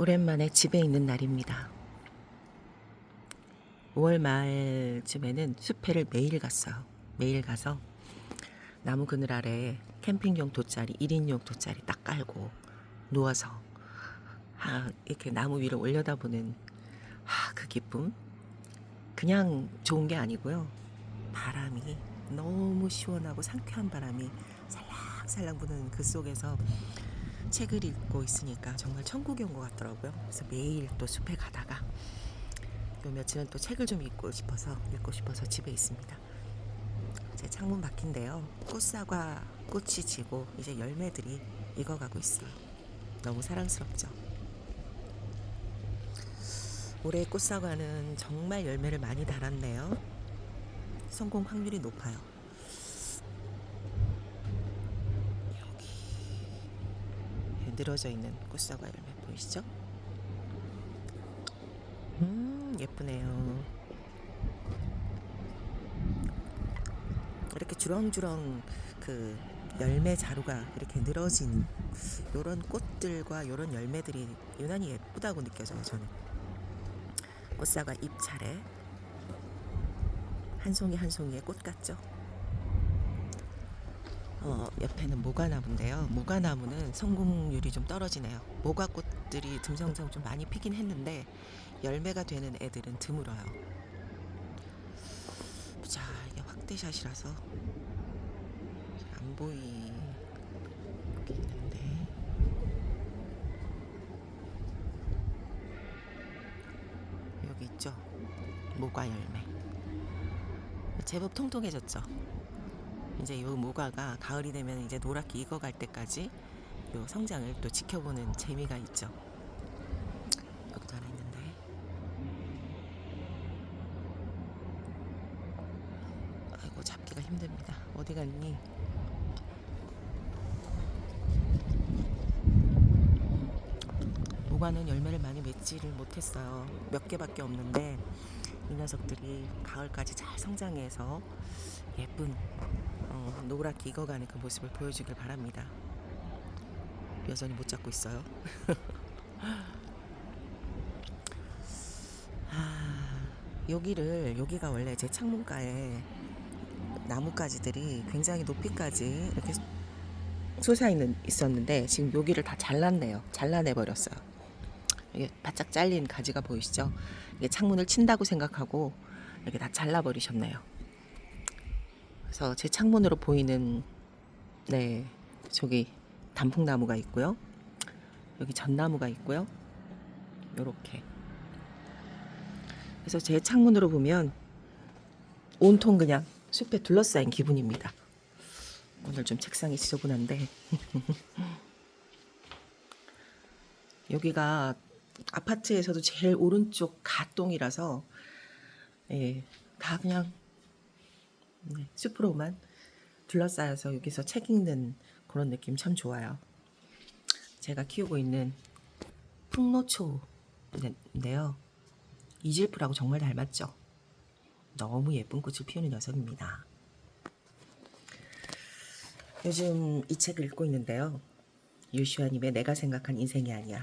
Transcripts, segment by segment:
오랜만에 집에 있는 날입니다. 5월 말쯤에는 숲회를 매일 갔어요. 매일 가서 나무 그늘 아래 캠핑용 돗자리, 1인용 돗자리 딱 깔고 누워서 아, 이렇게 나무 위를 올려다보는 아, 그 기쁨. 그냥 좋은 게 아니고요. 바람이 너무 시원하고 상쾌한 바람이 살랑살랑 부는 그 속에서 책을 읽고 있으니까 정말 천국에 온것 같더라고요. 그래서 매일 또 숲에 가다가 요 며칠은 또 책을 좀 읽고 싶어서 읽고 싶어서 집에 있습니다. 제 창문 밖인데요. 꽃사과 꽃이 지고 이제 열매들이 익어가고 있어요. 너무 사랑스럽죠. 올해 꽃사과는 정말 열매를 많이 달았네요. 성공 확률이 높아요. 늘어져 있는 꽃사과 열매 보이시죠? 음 예쁘네요. 이렇게 주렁주렁 그 열매 자루가 이렇게 늘어진 요런 꽃들과 요런 열매들이 유난히 예쁘다고 느껴져요 저는. 꽃사과 잎 차례 한 송이 한 송이의 꽃 같죠? 어, 옆에는 모과나무인데요. 모과나무는 성공률이 좀 떨어지네요. 모과꽃들이 듬성성 좀 많이 피긴 했는데 열매가 되는 애들은 드물어요. 자, 이게 확대샷이라서 안 보이고 있는데 여기 있죠. 모과 열매. 제법 통통해졌죠. 이제 요 모과가 가을이 되면 이제 노랗게 익어갈 때까지 요 성장을 또 지켜보는 재미가 있죠. 여기도 하나 있는데. 아이고 잡기가 힘듭니다. 어디 갔니? 모과는 열매를 많이 맺지를 못했어요. 몇 개밖에 없는데 이 녀석들이 가을까지 잘 성장해서 예쁜 어, 노랗게 익어가는 그 모습을 보여주길 바랍니다. 여전히 못 잡고 있어요. 아, 여기를 여기가 원래 제 창문가에 나뭇가지들이 굉장히 높이까지 이렇게 솟아 있는 있었는데 지금 여기를 다 잘랐네요. 잘라내 버렸어요. 이게 바짝 잘린 가지가 보이시죠? 이게 창문을 친다고 생각하고 이렇게 다 잘라 버리셨네요. 그래서 제 창문으로 보이는 네 저기 단풍나무가 있고요. 여기 전나무가 있고요. 요렇게. 그래서 제 창문으로 보면 온통 그냥 숲에 둘러싸인 기분입니다. 오늘 좀 책상이 지저분한데 여기가 아파트에서도 제일 오른쪽 가동이라서 예, 다 그냥 네, 숲으로만 둘러싸여서 여기서 책 읽는 그런 느낌 참 좋아요. 제가 키우고 있는 풍노초인데요. 이질프라고 정말 닮았죠. 너무 예쁜 꽃을 피우는 녀석입니다. 요즘 이 책을 읽고 있는데요. 유시아님의 내가 생각한 인생이 아니야.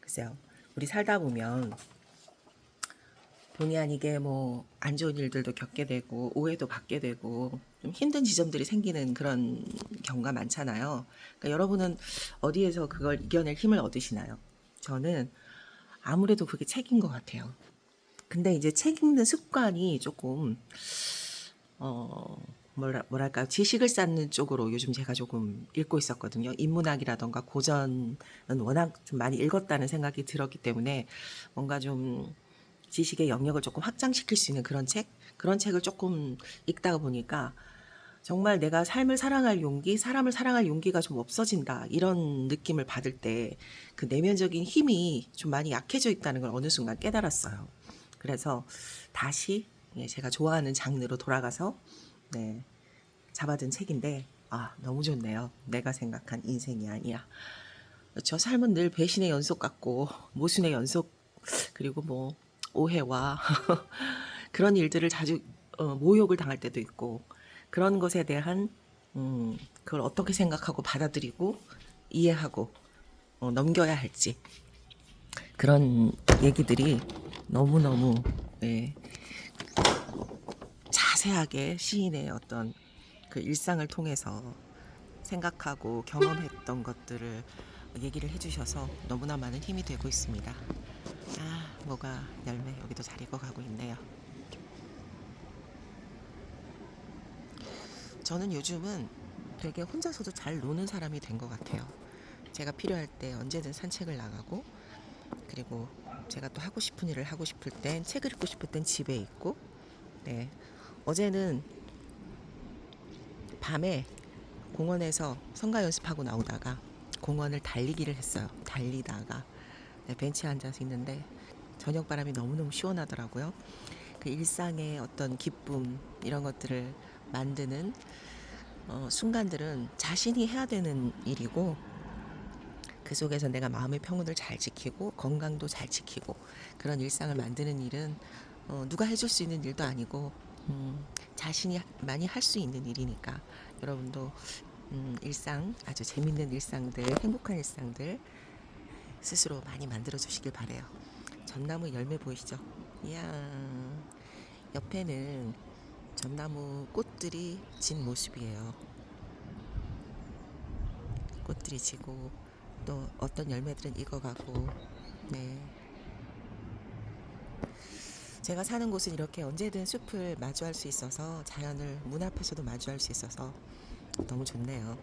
글쎄요. 우리 살다 보면 본의 아니게 뭐 안 좋은 일들도 겪게 되고 오해도 받게 되고 좀 힘든 지점들이 생기는 그런 경우가 많잖아요. 그러니까 여러분은 어디에서 그걸 이겨낼 힘을 얻으시나요? 저는 아무래도 그게 책인 것 같아요. 근데 이제 책 읽는 습관이 조금 어 뭐라 뭐랄까 지식을 쌓는 쪽으로 요즘 제가 조금 읽고 있었거든요. 인문학이라던가 고전은 워낙 좀 많이 읽었다는 생각이 들었기 때문에 뭔가 좀 지식의 영역을 조금 확장시킬 수 있는 그런 책 그런 책을 조금 읽다가 보니까 정말 내가 삶을 사랑할 용기, 사람을 사랑할 용기가 좀 없어진다 이런 느낌을 받을 때 그 내면적인 힘이 좀 많이 약해져 있다는 걸 어느 순간 깨달았어요. 그래서 다시 예, 제가 좋아하는 장르로 돌아가서 네, 잡아든 책인데 아 너무 좋네요. 내가 생각한 인생이 아니야. 저 삶은 늘 배신의 연속 같고 모순의 연속 그리고 뭐 오해와 그런 일들을 자주 어, 모욕을 당할 때도 있고 그런 것에 대한 음, 그걸 어떻게 생각하고 받아들이고 이해하고 어, 넘겨야 할지 그런 얘기들이 너무 너무 네, 자세하게 시인의 어떤 그 일상을 통해서 생각하고 경험했던 것들을 얘기를 해주셔서 너무나 많은 힘이 되고 있습니다. 아, 뭐가 열매 여기도 잘 익어가고 있네요. 저는 요즘은 되게 혼자서도 잘 노는 사람이 된 것 같아요. 제가 필요할 때 언제든 산책을 나가고 그리고 제가 또 하고 싶은 일을 하고 싶을 땐 책을 읽고 싶을 땐 집에 있고 네 어제는 밤에 공원에서 성가 연습하고 나오다가 공원을 달리기를 했어요. 달리다가 네, 벤치에 앉아서 있는데 저녁 바람이 너무너무 시원하더라고요. 그 일상의 어떤 기쁨 이런 것들을 만드는 어, 순간들은 자신이 해야 되는 일이고 그 속에서 내가 마음의 평온을 잘 지키고 건강도 잘 지키고 그런 일상을 만드는 일은 어, 누가 해줄 수 있는 일도 아니고 음, 자신이 많이 할 수 있는 일이니까 여러분도 음, 일상 아주 재밌는 일상들 행복한 일상들 스스로 많이 만들어 주시길 바래요. 전나무 열매 보이시죠? 이야 옆에는 전나무 꽃들이 진 모습이에요. 꽃들이 지고 또 어떤 열매들은 익어가고 네. 제가 사는 곳은 이렇게 언제든 숲을 마주할 수 있어서 자연을 문 앞에서도 마주할 수 있어서 너무 좋네요.